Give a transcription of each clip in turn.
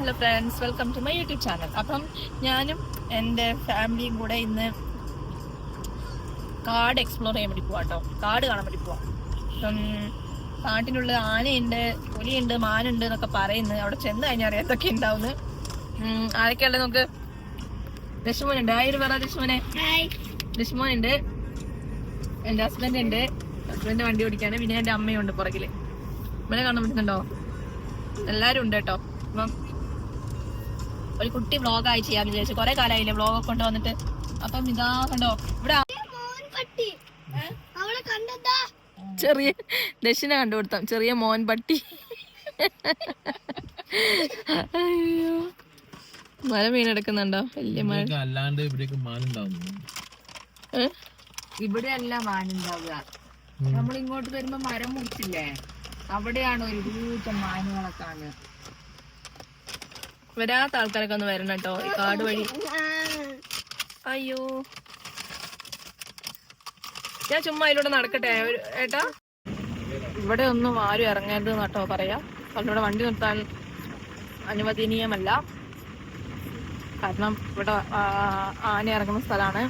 Hello friends welcome to my YouTube channel അപ്പം ഞാനും എന്റെ ഫാമിലിയും കൂടെ ഇന്ന് കാട് എക്സ്പ്ലോർ ചെയ്യാൻ വേണ്ടി പോവാം കേട്ടോ കാട് കാണാൻ വേണ്ടി പോവാം. അപ്പം കാട്ടിനുള്ളിൽ ആനയുണ്ട് പുലിയുണ്ട് മാനുണ്ട് എന്നൊക്കെ പറയുന്നു. അവിടെ ചെന്ന് കഴിഞ്ഞാൽ അറിയാം എന്തൊക്കെ ഉണ്ടാവുന്നു ആരൊക്കെയുള്ളത് നമുക്ക്? ദശമോനുണ്ട്. ആയിരം പറ ദശമോനെ? ദശമോനുണ്ട്. എന്റെ ഹസ്ബൻഡ് ഉണ്ട്. ഹസ്ബൻഡ് വണ്ടി ഓടിക്കാണ്. പിന്നെ എന്റെ അമ്മയുണ്ട് പുറകിൽ. അമ്മനെ കാണാൻ പറ്റുന്നുണ്ടോ? എല്ലാരും ഉണ്ട് കേട്ടോ. അപ്പം ഒരു കുട്ടി വ്ളോഗായി ചെയ്യാൻ വിചാരിച്ചു. കുറെ കാലമായില്ലേ വ്ളോഗൊക്കെ കൊണ്ട് വന്നിട്ട്. അപ്പം ഇതാ കണ്ടോ ഇവിടെ ചെറിയ ദക്ഷിണ കണ്ടുകൊടുത്താം. ചെറിയ മോൻ പട്ടി അയ്യോ. മഴ മീനെടുക്കുന്നുണ്ടോ വലിയ മഴ. അല്ലാണ്ട്? ഇവിടെ അല്ല മാനുണ്ടാവുക. നമ്മൾ ഇങ്ങോട്ട് വരുമ്പോ മരം മുറിച്ചില്ലേ? അവിടെയാണ് ഒരു കൂട്ടം മാനുകളെ കാണുക. വരാത്ത ആൾക്കാരൊക്കെ ഒന്ന് വരണം കേട്ടോ ഈ കാട് വഴി. അയ്യോ. ഞാൻ ചുമ്മാ അതിലൂടെ നടക്കട്ടെ ഏട്ടാ? ഇവിടെ ഒന്നും ആരും ഇറങ്ങരുത് കേട്ടോ പറയാ. അവിടെ വണ്ടി നിർത്താൻ അനുവദനീയമല്ല. കാരണം ഇവിടെ ആന ഇറങ്ങുന്ന സ്ഥലമാണ്.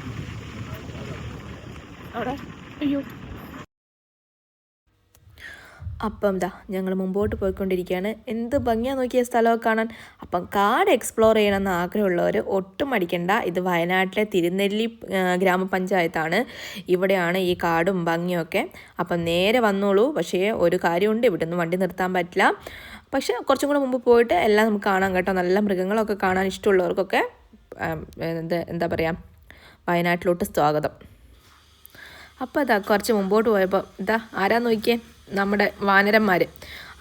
അവിടെ. അയ്യോ. അപ്പം ദാ ഞങ്ങൾ മുമ്പോട്ട് പോയിക്കൊണ്ടിരിക്കുകയാണ്. എന്ത് ഭംഗിയാ നോക്കിയ സ്ഥലമൊക്കെ കാണാൻ. അപ്പം കാട് എക്സ്പ്ലോർ ചെയ്യണമെന്ന് ആഗ്രഹമുള്ളവർ ഒട്ടും മടിക്കണ്ട. ഇത് വയനാട്ടിലെ തിരുനെല്ലി ഗ്രാമപഞ്ചായത്താണ്. ഇവിടെയാണ് ഈ കാടും ഭംഗിയൊക്കെ. അപ്പം നേരെ വന്നോളൂ. പക്ഷേ ഒരു കാര്യമുണ്ട്. ഇവിടെ നിന്ന് വണ്ടി നിർത്താൻ പറ്റില്ല. പക്ഷേ കുറച്ചും കൂടെ മുമ്പ് പോയിട്ട് എല്ലാം നമുക്ക് കാണാം കേട്ടോ. നല്ല മൃഗങ്ങളൊക്കെ കാണാൻ ഇഷ്ടമുള്ളവർക്കൊക്കെ എന്ത് എന്താ പറയുക വയനാട്ടിലോട്ട് സ്വാഗതം. അപ്പോൾ ഇതാ കുറച്ച് മുമ്പോട്ട് പോയപ്പോൾ ഇതാ ആരാ നോക്കിയേ? നമ്മുടെ വാനരന്മാർ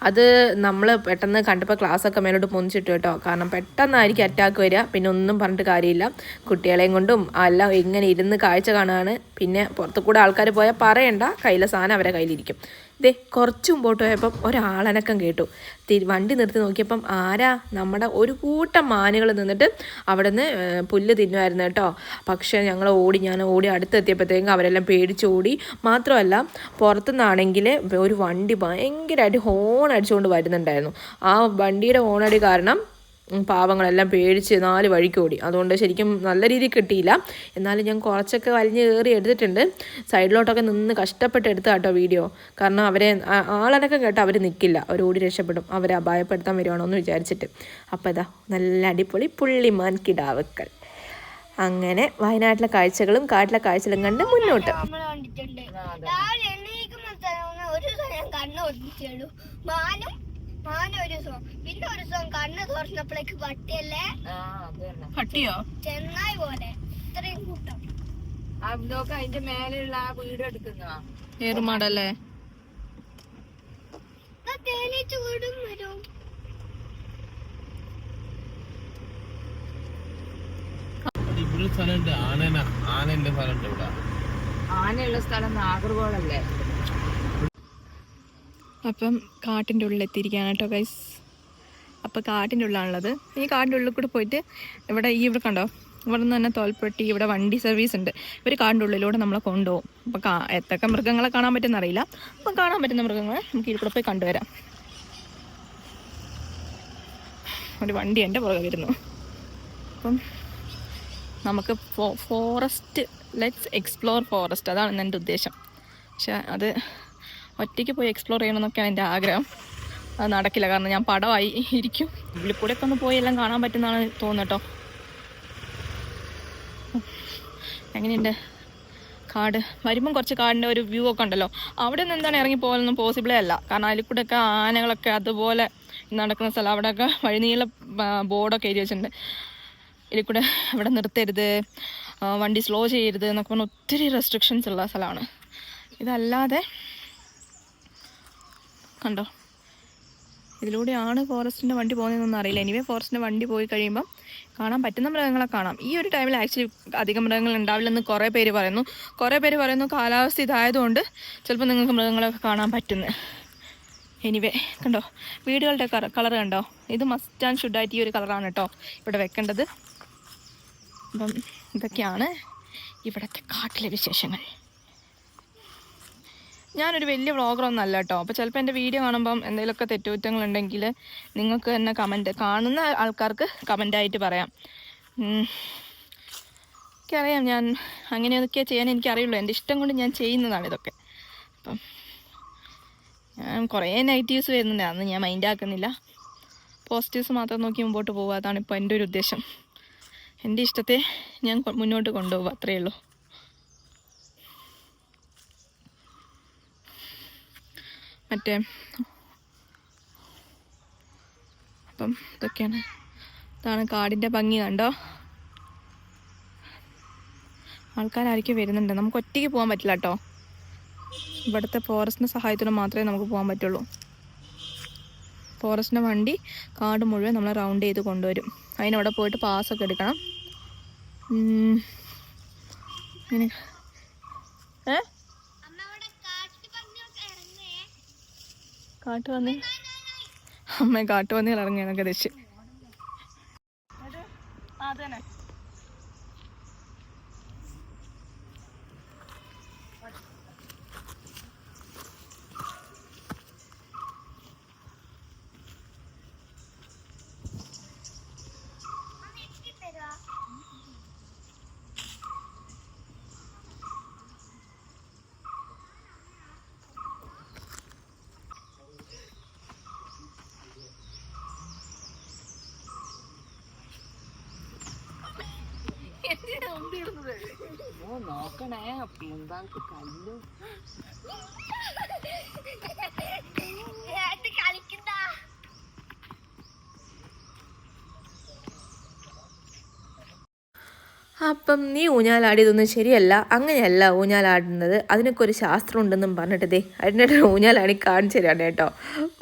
അത് നമ്മൾ പെട്ടെന്ന് കണ്ടപ്പോൾ ക്ലാസ്സൊക്കെ മേലോട്ട് പൊന്നിച്ചിട്ട് കേട്ടോ. കാരണം പെട്ടെന്നായിരിക്കും അറ്റാക്ക് വരിക. പിന്നെ ഒന്നും പറഞ്ഞിട്ട് കാര്യമില്ല. കുട്ടികളെയും കൊണ്ടും എല്ലാം ഇങ്ങനെ ഇരുന്ന് കാഴ്ച കാണുകയാണ്. പിന്നെ പുറത്തു കൂടെ ആൾക്കാർ പോയാൽ പറയണ്ട. കയ്യിലെ സാധനം അവരെ കയ്യിലിരിക്കും. ദേ കുറച്ച് മുമ്പോട്ട് പോയപ്പം ഒരാളനക്കം കേട്ടു. വണ്ടി നിർത്തി നോക്കിയപ്പം ആരാ? നമ്മുടെ ഒരു കൂട്ടം മാനുകൾ നിന്നിട്ട് അവിടെ നിന്ന് പുല്ല് തിന്നുമായിരുന്നു കേട്ടോ. പക്ഷേ ഞങ്ങൾ ഓടി ഞാൻ ഓടി അടുത്തെത്തിയപ്പോഴത്തേക്കും അവരെല്ലാം പേടിച്ചോടി. മാത്രമല്ല പുറത്തുനിന്നാണെങ്കിൽ ഒരു വണ്ടി ഭയങ്കരമായിട്ട് ഹോൺ അടിച്ചുകൊണ്ട് വരുന്നുണ്ടായിരുന്നു. ആ വണ്ടിയുടെ ഹോണടി കാരണം പാവങ്ങളെല്ലാം പേടിച്ച് നാല് വഴിക്ക് ഓടി. അതുകൊണ്ട് ശരിക്കും നല്ല രീതിയിൽ കിട്ടിയില്ല. എന്നാലും ഞാൻ കുറച്ചൊക്കെ വലിഞ്ഞ് കയറി എടുത്തിട്ടുണ്ട്. സൈഡിലോട്ടൊക്കെ നിന്ന് കഷ്ടപ്പെട്ട് എടുത്ത കേട്ടോ വീഡിയോ. കാരണം അവരെ ആളനൊക്കെ കേട്ടോ അവർ നിൽക്കില്ല അവർ ഓടി രക്ഷപ്പെടും. അവരെ അപായപ്പെടുത്താൻ വരുവാണോ എന്ന് വിചാരിച്ചിട്ട്. അപ്പോൾ ഇതാ നല്ല അടിപൊളി പുള്ളിമാൻ കിടാവുക്കൾ. അങ്ങനെ വയനാട്ടിലെ കാഴ്ചകളും കാട്ടിലെ കാഴ്ചകളും കണ്ട് മുന്നോട്ട്. ഒരു കണ്ണ് മാനും ഒരു ദിവസം പിന്നെ ഒരു ദിവസം കണ്ണ് തുറന്നപ്പോഴേക്ക് പട്ടിയല്ലേ? പട്ടിയോ? ചെന്നായി പോലെ. ഇത്രയും കൂട്ടം. അതൊക്കെ അതിന്റെ മേലെയുള്ള ആ വീട് എടുക്കുന്നതാ. ഏറുമാടല്ലേ? ഇതാ തേനീച്ച വീടും വരും. ഇവിടെ സ്ഥലമുണ്ട് ആനന. ആനന്റെ സ്ഥലമുണ്ട് ഇവിടെ. ആനയുള്ള സ്ഥലം നാഗർകോളല്ലേ അപ്പം കാട്ടിന്റെ ഉള്ളിൽ എത്തിയിരിക്കുകയാണ് കേട്ടോ ഗൈസ് അപ്പോൾ കാട്ടിന്റെ ഉള്ളിലാണുള്ളത് ഈ കാട്ടിന്റെ ഉള്ളിൽ കൂടെ പോയിട്ട് ഇവിടെ ഈ ഇവിടെ കണ്ടോ? ഇവിടെ നിന്ന് തന്നെ തോൽപ്പെട്ടി ഇവിടെ വണ്ടി സർവീസ് ഉണ്ട്. ഇവർ കാടിന്റെ ഉള്ളിലൂടെ നമ്മളെ കൊണ്ടുപോകും. അപ്പോൾ കാ എത്തൊക്കെ മൃഗങ്ങളെ കാണാൻ പറ്റുന്ന അറിയില്ല. അപ്പം കാണാൻ പറ്റുന്ന മൃഗങ്ങളെ നമുക്ക് കൂടെ പോയി കണ്ടുവരാം. ഒരു വണ്ടി എന്റെ പുറകെ വരുന്നു. അപ്പം നമുക്ക് ഫോറസ്റ്റ് ലെറ്റ്സ് എക്സ്പ്ലോർ ഫോറസ്റ്റ് അതാണ് എന്റെ ഉദ്ദേശം. പക്ഷെ അത് ഒറ്റയ്ക്ക് പോയി എക്സ്പ്ലോർ ചെയ്യണമെന്നൊക്കെയാണ് എന്റെ ആഗ്രഹം. അത് നടക്കില്ല. കാരണം ഞാൻ പടമായി ഇരിക്കും. ഉള്ളിൽ കൂടെ ഒക്കെ ഒന്ന് പോയി എല്ലാം കാണാൻ പറ്റുന്നതാണ് തോന്നുന്നു കേട്ടോ. എങ്ങനെയുണ്ട്? കാട്. വരുമ്പം കുറച്ച് കാടിന്റെ ഒരു വ്യൂ ഒക്കെ ഉണ്ടല്ലോ. അവിടെ നിന്ന് എന്താണ് ഇറങ്ങി പോകാനൊന്നും പോസിബിളേ അല്ല. കാരണം അതിൽ കൂടെ ഒക്കെ ആനകളൊക്കെ അതുപോലെ നടക്കുന്ന സ്ഥലം. അവിടെയൊക്കെ വഴിനീള ബോർഡൊക്കെ എഴുതി വെച്ചിട്ടുണ്ട്. ഇതിൽ കൂടെ ഇവിടെ നിർത്തരുത്. വണ്ടി സ്ലോ ചെയ്യരുത് എന്നൊക്കെ പറഞ്ഞാൽ ഒത്തിരി റെസ്ട്രിക്ഷൻസ് ഉള്ള സ്ഥലമാണ്. ഇതല്ലാതെ കണ്ടോ? ഇതിലൂടെയാണ് ഫോറസ്റ്റിന്റെ വണ്ടി പോകുന്നതെന്നൊന്നും അറിയില്ല. എനിവേ ഫോറസ്റ്റിന്റെ വണ്ടി പോയി കഴിയുമ്പം കാണാൻ പറ്റുന്ന മൃഗങ്ങളെ കാണാം. ഈ ഒരു ടൈമിൽ ആക്ച്വലി അധികം മൃഗങ്ങൾ ഉണ്ടാവില്ലെന്ന് കുറേ പേര് പറയുന്നു. കുറേ പേര് പറയുന്നു കാലാവസ്ഥ ഇതായതുകൊണ്ട് ചിലപ്പോൾ നിങ്ങൾക്ക് മൃഗങ്ങളൊക്കെ കാണാൻ പറ്റുന്നു. എനിവേ കണ്ടോ? വീടുകളുടെ കളർ കണ്ടോ? ഇത് മസ്റ്റ് ആൻഡ് ഷുഡായിട്ട് ഈ ഒരു കളറാണ് കേട്ടോ ഇവിടെ വെക്കേണ്ടത്. അപ്പം ഇതൊക്കെയാണ് ഇവിടുത്തെ കാട്ടിലെ വിശേഷങ്ങൾ. ഞാനൊരു വലിയ വ്ളോഗറൊന്നും അല്ല കേട്ടോ അപ്പോൾ ചിലപ്പോൾ എന്റെ വീഡിയോ കാണുമ്പം എന്തെങ്കിലുമൊക്കെ തെറ്റുകുറ്റങ്ങളുണ്ടെങ്കിൽ നിങ്ങൾക്ക് തന്നെ കമന്റ് കാണുന്ന ആൾക്കാർക്ക് കമന്റായിട്ട് പറയാം. എനിക്കറിയാം ഞാൻ അങ്ങനെയൊക്കെ ചെയ്യാൻ എനിക്കറിയുള്ളൂ. എന്റെ ഇഷ്ടം കൊണ്ട് ഞാൻ ചെയ്യുന്നതാണ് ഇതൊക്കെ. അപ്പം ഞാൻ കുറേ നെഗറ്റീവ്സ് വരുന്നുണ്ട്. അന്ന് ഞാൻ മൈൻഡ് ആക്കുന്നില്ല. പോസിറ്റീവ്സ് മാത്രം നോക്കി മുമ്പോട്ട് പോകുക അതാണ് ഇപ്പോൾ എന്റെ ഒരു ഉദ്ദേശം. എന്റെ ഇഷ്ടത്തെ ഞാൻ മുന്നോട്ട് കൊണ്ടുപോകുക അത്രയേ ഉള്ളൂ മറ്റേ അപ്പം ഇതൊക്കെയാണ്. ഇതാണ് കാടിന്റെ ഭംഗി കണ്ടോ? ആൾക്കാരായിരിക്കും വരുന്നുണ്ട്. നമുക്ക് ഒറ്റയ്ക്ക് പോകാൻ പറ്റില്ല കേട്ടോ. ഇവിടുത്തെ ഫോറസ്റ്റിന്റെ സഹായത്തോടെ മാത്രമേ നമുക്ക് പോകാൻ പറ്റുള്ളൂ. ഫോറസ്റ്റിന്റെ വണ്ടി കാട് മുഴുവൻ നമ്മൾ റൗണ്ട് ചെയ്ത് കൊണ്ടുവരും. അതിനവിടെ പോയിട്ട് പാസ്സൊക്കെ എടുക്കണം. ഏ? കാട്ടുപന്നി. അമ്മ കാട്ടുപന്നി ഇറങ്ങിയാണൊക്കെ രക്ഷ അതന്നെ ഓ നോക്കണേ പൂന്താൾക്ക് കല്ലു. കളിക്കണ്ട. അപ്പം നീ ഊഞ്ഞാലാടിയതൊന്നും ശരിയല്ല. അങ്ങനെയല്ല ഊഞ്ഞാലാടുന്നത്. അതിനൊക്കെ ഒരു ശാസ്ത്രം ഉണ്ടെന്നും പറഞ്ഞിട്ട് ദേ അതിന്റെ ഊഞ്ഞാലാടി കാണിച്ചു തരാണ് കേട്ടോ.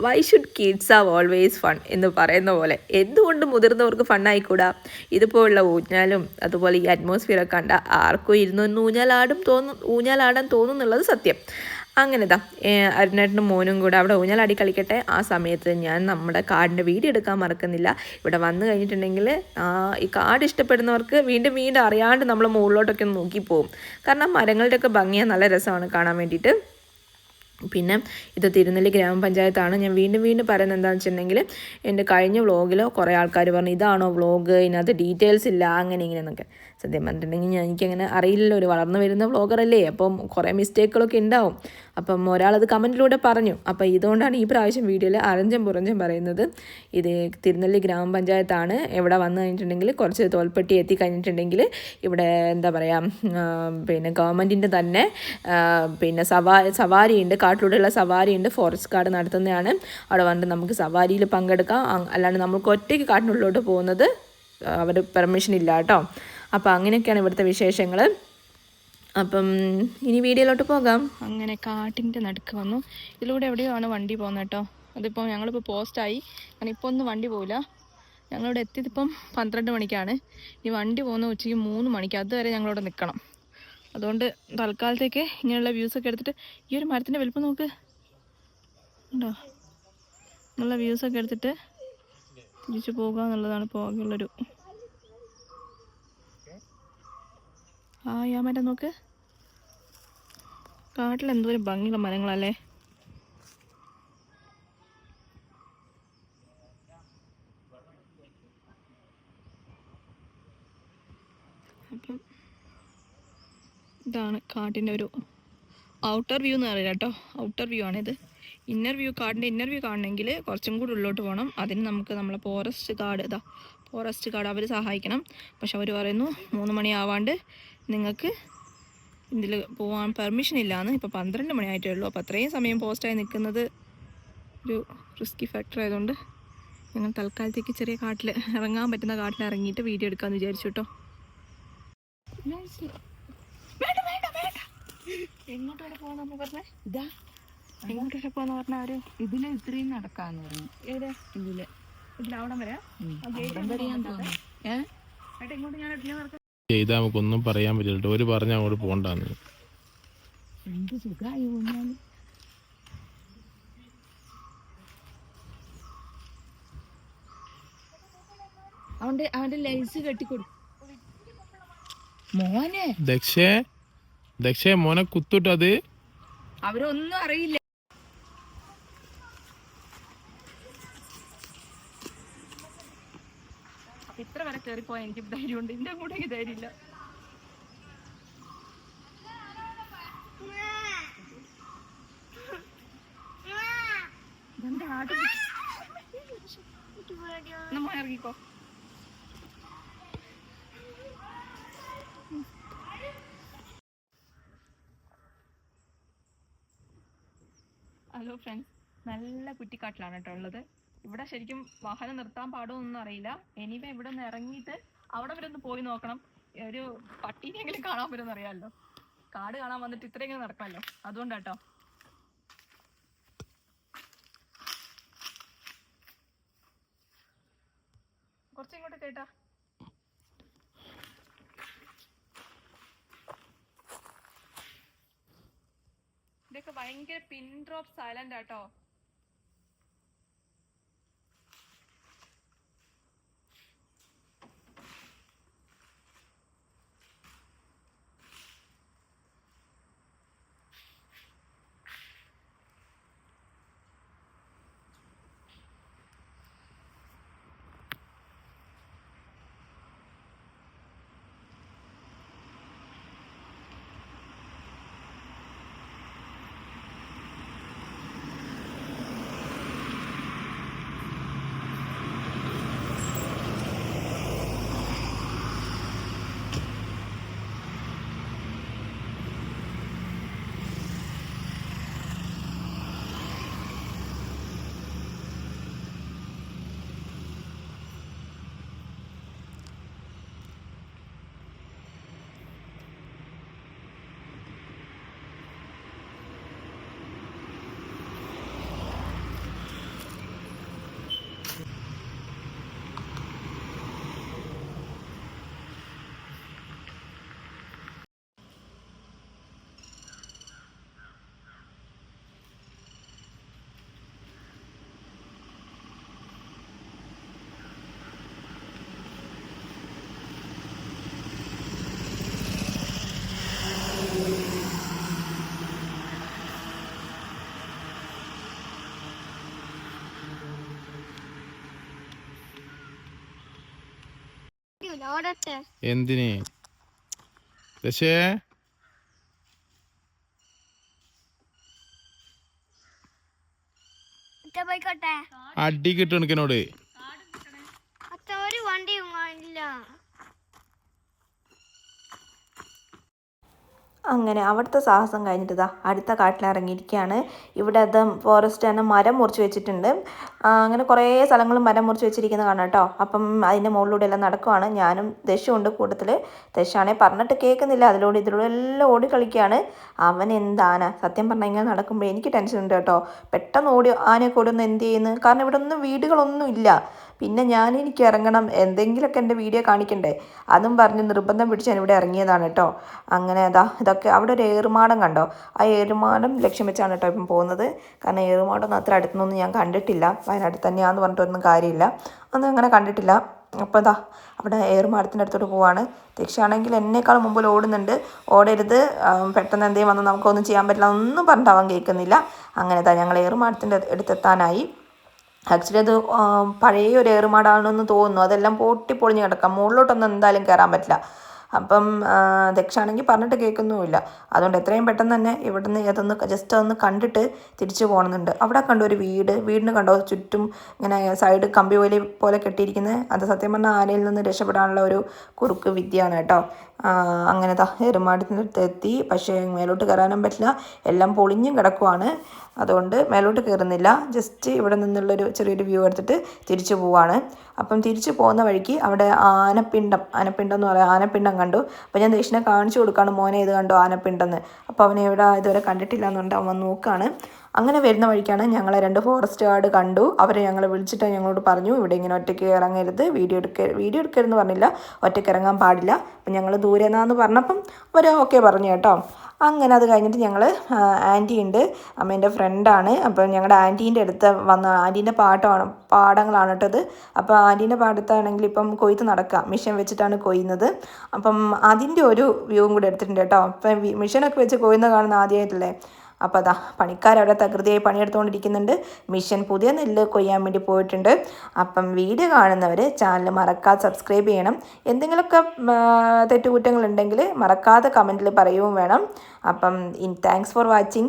Why should kids have always fun എന്ന് പറയുന്ന പോലെ. എന്തുകൊണ്ട് മുതിർന്നവർക്ക് ഫണ്ണായിക്കൂടാ ഇതുപോലുള്ള ഊഞ്ഞാലും അതുപോലെ ഈ അറ്റ്മോസ്ഫിയറൊക്കെ കണ്ട ആർക്കും ഇരുന്നൊന്ന് ഊഞ്ഞാലാടും തോന്നും ഊഞ്ഞാലാടാൻ തോന്നുന്നുള്ളത് സത്യം. അങ്ങനെ ഇതാ അരുണേട്ടനും മോനും കൂടെ അവിടെ ഊഞ്ഞാലാടി കളിക്കട്ടെ. ആ സമയത്ത് ഞാൻ നമ്മുടെ കാടിന്റെ വീഡിയോ എടുക്കാൻ മറക്കുന്നില്ല. ഇവിടെ വന്നു കഴിഞ്ഞിട്ടുണ്ടെങ്കിൽ ഈ കാർഡ് ഇഷ്ടപ്പെടുന്നവർക്ക് വീണ്ടും വീണ്ടും അറിയാണ്ട് നമ്മൾ മുകളിലോട്ടൊക്കെ ഒന്ന് നോക്കിപ്പോവും കാരണം മരങ്ങളുടെയൊക്കെ ഭംഗിയാൽ നല്ല രസമാണ് കാണാൻ വേണ്ടിയിട്ട്. പിന്നെ ഇത് തിരുനെല്ലി ഗ്രാമപഞ്ചായത്താണ്. ഞാൻ വീണ്ടും വീണ്ടും പറയുന്നത് എന്താണെന്ന് വെച്ചിട്ടുണ്ടെങ്കിൽ എന്റെ കഴിഞ്ഞ വ്ളോഗിൽ കുറേ ആൾക്കാർ പറഞ്ഞു ഇതാണോ വ്ളോഗ് ഇതിനകത്ത് ഡീറ്റെയിൽസ് ഇല്ല അങ്ങനെ ഇങ്ങനെ എന്നൊക്കെ. സത്യം പറഞ്ഞിട്ടുണ്ടെങ്കിൽ ഞാൻ എനിക്കങ്ങനെ അറിയില്ലല്ലോ. ഒരു വളർന്നു വരുന്ന വ്ളോഗറല്ലേ അപ്പം കുറേ മിസ്റ്റേക്കുകളൊക്കെ ഉണ്ടാവും. അപ്പം ഒരാളത് കമന്റിലൂടെ പറഞ്ഞു. അപ്പം ഇതുകൊണ്ടാണ് ഈ പ്രാവശ്യം വീഡിയോയിൽ അരഞ്ചം പുറഞ്ചം പറയുന്നത്. ഇത് തിരുനെല്ലി ഗ്രാമപഞ്ചായത്താണ്. എവിടെ വന്നു കഴിഞ്ഞിട്ടുണ്ടെങ്കിൽ കുറച്ച് തോൽപ്പെട്ടി എത്തി കഴിഞ്ഞിട്ടുണ്ടെങ്കിൽ ഇവിടെ എന്താ പറയുക പിന്നെ ഗവൺമെന്റിന്റെ തന്നെ പിന്നെ സവാ സവാരിയുണ്ട്. കാട്ടിലൂടെയുള്ള സവാരിയുണ്ട്. ഫോറസ്റ്റ് ഗാർഡ് നടത്തുന്നതാണ്. അവിടെ വന്നിട്ട് നമുക്ക് സവാരിയിൽ പങ്കെടുക്കാം. അല്ലാണ്ട് നമുക്ക് ഒറ്റയ്ക്ക് കാട്ടിനുള്ളിലോട്ട് പോകുന്നത് അവർ പെർമിഷൻ ഇല്ല കേട്ടോ. അപ്പോൾ അങ്ങനെയൊക്കെയാണ് ഇവിടുത്തെ വിശേഷങ്ങൾ അപ്പം ഇനി വീഡിയോയിലോട്ട് പോകാം. അങ്ങനെ കാട്ടിന്റെ നടുക്ക് വന്നു. ഇതിലൂടെ എവിടെയോ ആണ് വണ്ടി പോകുന്നത് കേട്ടോ? അതിപ്പോൾ ഞങ്ങളിപ്പോൾ പോസ്റ്റായി. കാരണം ഇപ്പോൾ ഒന്നും വണ്ടി പോവില്ല. ഞങ്ങളിവിടെ എത്തിയതിപ്പം പന്ത്രണ്ട് മണിക്കാണ്. ഇനി വണ്ടി പോകുന്ന ഉച്ചയ്ക്ക് മൂന്ന് മണിക്ക്. അതുവരെ ഞങ്ങളിവിടെ നിൽക്കണം അതുകൊണ്ട് തൽക്കാലത്തേക്ക് ഇങ്ങനെയുള്ള വ്യൂസൊക്കെ എടുത്തിട്ട് ഈ ഒരു മരത്തിന്റെ വലുപ്പം നോക്ക്. ഉണ്ടോ? നല്ല വ്യൂസൊക്കെ എടുത്തിട്ട് തിരിച്ചു പോകുക എന്നുള്ളതാണ് ഇപ്പോൾ ആ യാ മരം നോക്ക്. കാട്ടിൽ എന്തോരം ഭംഗിയുള്ള മരങ്ങളല്ലേ? അപ്പം ഇതാണ് കാട്ടിന്റെ ഒരു ഔട്ടർ വ്യൂ എന്ന് പറയുക കേട്ടോ. ഔട്ടർ വ്യൂ ആണിത്. ഇന്നർ വ്യൂ കാർഡിന്റെ ഇന്നർ വ്യൂ കാണണമെങ്കിൽ കുറച്ചും കൂടി ഉള്ളോട്ട് പോകണം. അതിന് നമുക്ക് നമ്മളെ ഫോറസ്റ്റ് കാർഡ് ഇതാ ഫോറസ്റ്റ് കാർഡ് അവർ സഹായിക്കണം. പക്ഷെ അവർ പറയുന്നു മൂന്ന് മണിയാവാണ്ട് നിങ്ങൾക്ക് ഇതിൽ പോകാൻ പെർമിഷൻ ഇല്ലയെന്ന് ഇപ്പോൾ പന്ത്രണ്ട് മണിയായിട്ടേ ഉള്ളൂ. അപ്പോൾ അത്രയും സമയം പോസ്റ്റായി നിൽക്കുന്നത് ഒരു റിസ്കി ഫാക്ടർ ആയതുകൊണ്ട് ഞങ്ങൾ തൽക്കാലത്തേക്ക് ചെറിയ കാട്ടിൽ ഇറങ്ങാൻ പറ്റുന്ന കാട്ടിൽ ഇറങ്ങിയിട്ട് വീഡിയോ എടുക്കാമെന്ന് വിചാരിച്ചു കേട്ടോ എങ്ങോട്ടാണ് പോകുന്നത് പറഞ്ഞേ? ഇതാ. എങ്ങോട്ട് വരെ പോകാന്ന് പറഞ്ഞ ആര് ഇതിൽ ഇത്രയും നടക്കാന്ന് പറഞ്ഞു. ഏത് ഇതിൽ. ഉം. അവിടം വരെ ചെയ്താൽ നമുക്കൊന്നും പറയാൻ പറ്റില്ല ഒരു പറഞ്ഞ അങ്ങോട്ട് പോണ്ടെന്ന്. എന്ത് സുഖമായി ഊഞ്ഞാൽ അവന്റെ അവന്റെ ലൈസ് കെട്ടിക്കൊടു. മോനെ. ദക്ഷേ ദക്ഷേ മോനെ കുത്തുട്ടത് അവരൊന്നും അറിയില്ല. ഇത്ര വരെ കയറിപ്പോയാൽ എനിക്ക് ധൈര്യമുണ്ട്. എന്റെ കൂടെ എനിക്ക് ധൈര്യമില്ല. ഇറങ്ങിക്കോ. ഹലോ ഫ്രണ്ട്സ് നല്ല കുറ്റിക്കാട്ടിലാണ് കേട്ടോ ഉള്ളത് ഇവിടെ ശരിക്കും വാഹനം നിർത്താൻ പാടുമൊന്നും അറിയില്ല. എനിവേ ഇവിടെ നിന്ന് ഇറങ്ങിയിട്ട് അവിടെ വരെ ഒന്ന് പോയി നോക്കണം. ഒരു പട്ടിനെങ്കിലും കാണാൻ പറ്റുമെന്ന് അറിയാമല്ലോ. കാട് കാണാൻ വന്നിട്ട് ഇത്രയെങ്കിലും നടക്കാമല്ലോ അതുകൊണ്ടാട്ടോ. കുറച്ചിങ്ങോട്ട് കേട്ടാ. ഇതൊക്കെ ഭയങ്കര പിൻ ഡ്രോപ്പ് സൈലന്റ് ആട്ടോ. എന്തിന്? ദശേ. അടി കിട്ടു എനിക്കെന്നോട് അത്ത ഒരു വണ്ടിയും ഇല്ല അങ്ങനെ അവിടുത്തെ സാഹസം കഴിഞ്ഞിട്ട് ഇതാ അടുത്ത കാട്ടിലിറങ്ങിയിരിക്കുകയാണ്. ഇവിടെ അത് ഫോറസ്റ്റ് തന്നെ മരം മുറിച്ച് വെച്ചിട്ടുണ്ട്. അങ്ങനെ കുറേ സ്ഥലങ്ങളും മരം മുറിച്ച് വെച്ചിരിക്കുന്ന കാണാം കേട്ടോ. അപ്പം അതിന്റെ മുകളിലൂടെ എല്ലാം നടക്കുവാണ്. ഞാനും ദശുണ്ട് കൂട്ടത്തിൽ ദശാണെ പറഞ്ഞിട്ട് കേൾക്കുന്നില്ല. അതിലൂടെ ഇതിലൂടെ എല്ലാം ഓടി കളിക്കുകയാണ്. അവൻ എന്താണ് സത്യം പറഞ്ഞാൽ ഇങ്ങനെ നടക്കുമ്പോൾ എനിക്ക് ടെൻഷൻ ഉണ്ട് കേട്ടോ. പെട്ടെന്ന് ഓടി ആനയൊക്കെ ഓടി ഒന്ന് എന്ത് ചെയ്യുന്നു? കാരണം ഇവിടെ ഒന്നും വീടുകളൊന്നും ഇല്ല. പിന്നെ ഞാൻ എനിക്ക് ഇറങ്ങണം എന്തെങ്കിലുമൊക്കെ എന്റെ വീഡിയോ കാണിക്കണ്ടേ? അതും പറഞ്ഞ് നിർബന്ധം പിടിച്ച് ഞാൻ ഇവിടെ ഇറങ്ങിയതാണ് കേട്ടോ. അങ്ങനെ അതാ ഇതൊക്കെ അവിടെ ഒരു ഏറുമാടം കണ്ടോ? ആ ഏറുമാടം ലക്ഷ്യം വെച്ചാണ് കേട്ടോ ഇപ്പം പോകുന്നത്. കാരണം ഏറുമാടം അത്ര അടുത്തുനിന്നൊന്നും ഞാൻ കണ്ടിട്ടില്ല. വയനാട്ടിൽ തന്നെയാന്ന് പറഞ്ഞിട്ടൊന്നും കാര്യമില്ല. ഒന്നും അങ്ങനെ കണ്ടിട്ടില്ല. അപ്പോൾ ഇതാ അവിടെ ഏറുമാടത്തിന്റെ അടുത്തോട്ട് പോവാണ്. ദക്ഷയാണെങ്കിൽ എന്നേക്കാൾ മുമ്പിൽ ഓടുന്നുണ്ട്. ഓടരുത്. പെട്ടെന്ന് എന്തെങ്കിലും വന്ന് നമുക്കൊന്നും ചെയ്യാൻ പറ്റില്ല ഒന്നും പറഞ്ഞിട്ട് അവൻ കേൾക്കുന്നില്ല. അങ്ങനെ താ ഞങ്ങൾ ഏറുമാടത്തിന്റെ അടുത്തെത്താനായി ആക്ച്വലി അത് പഴയ ഒരു ഏറുമാടാണെന്ന് തോന്നുന്നു. അതെല്ലാം പൊട്ടി പൊളിഞ്ഞ് കിടക്കാം. മുകളിലോട്ടൊന്നും എന്തായാലും കയറാൻ പറ്റില്ല. അപ്പം ദക്ഷാണെങ്കിൽ പറഞ്ഞിട്ട് കേൾക്കുന്നുമില്ല. അതുകൊണ്ട് എത്രയും പെട്ടെന്ന് തന്നെ ഇവിടുന്ന് അതൊന്ന് ജസ്റ്റ് ഒന്ന് കണ്ടിട്ട് തിരിച്ചു പോകണമെന്നുണ്ട് അവിടെ കണ്ടു ഒരു വീട്. വീടിന് കണ്ടോ? ചുറ്റും ഇങ്ങനെ സൈഡ് കമ്പി പോലെ പോലെ കെട്ടിയിരിക്കുന്നത് അത് സത്യം പറഞ്ഞാൽ ആനയിൽ നിന്ന് രക്ഷപ്പെടാനുള്ള ഒരു കുറുക്ക് വിദ്യയാണ് കേട്ടോ. അങ്ങനെ എരുമാടത്തിനടുത്ത് എത്തി. പക്ഷേ മേലോട്ട് കയറാനും പറ്റില്ല. എല്ലാം പൊളിഞ്ഞും കിടക്കുവാണ്. അതുകൊണ്ട് മേലോട്ട് കയറുന്നില്ല. ജസ്റ്റ് ഇവിടെ നിന്നുള്ളൊരു ചെറിയൊരു വ്യൂ എടുത്തിട്ട് തിരിച്ചു പോവാണ്. അപ്പം തിരിച്ചു പോകുന്ന വഴിക്ക് അവിടെ ആനപ്പിണ്ടം. ആനപ്പിണ്ടം എന്ന് പറയാം. ആനപ്പിണ്ടം കണ്ടു. അപ്പോൾ ഞാൻ ദേശിനെ കാണിച്ചു കൊടുക്കാണ്. മോനെ ഇത് കണ്ടോ? ആനപ്പിണ്ടെന്ന്. അപ്പോൾ അവനെ ഇവിടെ ഇതുവരെ കണ്ടിട്ടില്ല എന്നുണ്ട് അവൻ നോക്കുകയാണ് അങ്ങനെ വരുന്ന വഴിക്കാണ് ഞങ്ങളെ രണ്ട് ഫോറസ്റ്റ് ഗാർഡ് കണ്ടു. അവരെ ഞങ്ങൾ വിളിച്ചിട്ട് ഞങ്ങളോട് പറഞ്ഞു ഇവിടെ ഇങ്ങനെ ഒറ്റയ്ക്ക് ഇറങ്ങരുത്. വീഡിയോ എടുക്ക വീഡിയോ എടുക്കരുതെന്ന് പറഞ്ഞില്ല. ഒറ്റയ്ക്ക് ഇറങ്ങാൻ പാടില്ല. അപ്പം ഞങ്ങൾ ദൂരെ നിന്നാന്ന് പറഞ്ഞപ്പം അവർ ഓക്കെ പറഞ്ഞു കേട്ടോ. അങ്ങനെ അത് കഴിഞ്ഞിട്ട് ഞങ്ങൾ ആന്റി ഉണ്ട്. അമ്മേന്റെ ഫ്രണ്ടാണ് അപ്പോൾ ഞങ്ങളുടെ ആന്റീന്റെ അടുത്ത് വന്ന ആന്റീന്റെ പാട്ടമാണ് പാടങ്ങളാണ് കേട്ടത് അപ്പോൾ ആന്റീന്റെ പാടത്താണെങ്കിൽ ഇപ്പം കൊയ്ത്ത് നടക്കുക മിഷൻ വെച്ചിട്ടാണ് കൊയ്യുന്നത്. അപ്പം അതിന്റെ ഒരു വ്യൂവും കൂടി എടുത്തിട്ടുണ്ട് കേട്ടോ. അപ്പം മിഷനൊക്കെ വെച്ച് കൊയ്യുന്ന കാണുന്ന ആദ്യമായിട്ടല്ലേ അപ്പോൾ അതാ പണിക്കാരവിടെ തകൃതിയായി പണിയെടുത്തുകൊണ്ടിരിക്കുന്നുണ്ട്. മിഷൻ പുതിയ നെല്ല് കൊയ്യാൻ വേണ്ടി പോയിട്ടുണ്ട്. അപ്പം വീഡിയോ കാണുന്നവർ ചാനൽ മറക്കാതെ സബ്സ്ക്രൈബ് ചെയ്യണം. എന്തെങ്കിലുമൊക്കെ തെറ്റുകുറ്റങ്ങളുണ്ടെങ്കിൽ മറക്കാതെ കമന്റിൽ പറയുകയും വേണം. അപ്പം ഇൻ താങ്ക്സ് ഫോർ വാച്ചിങ്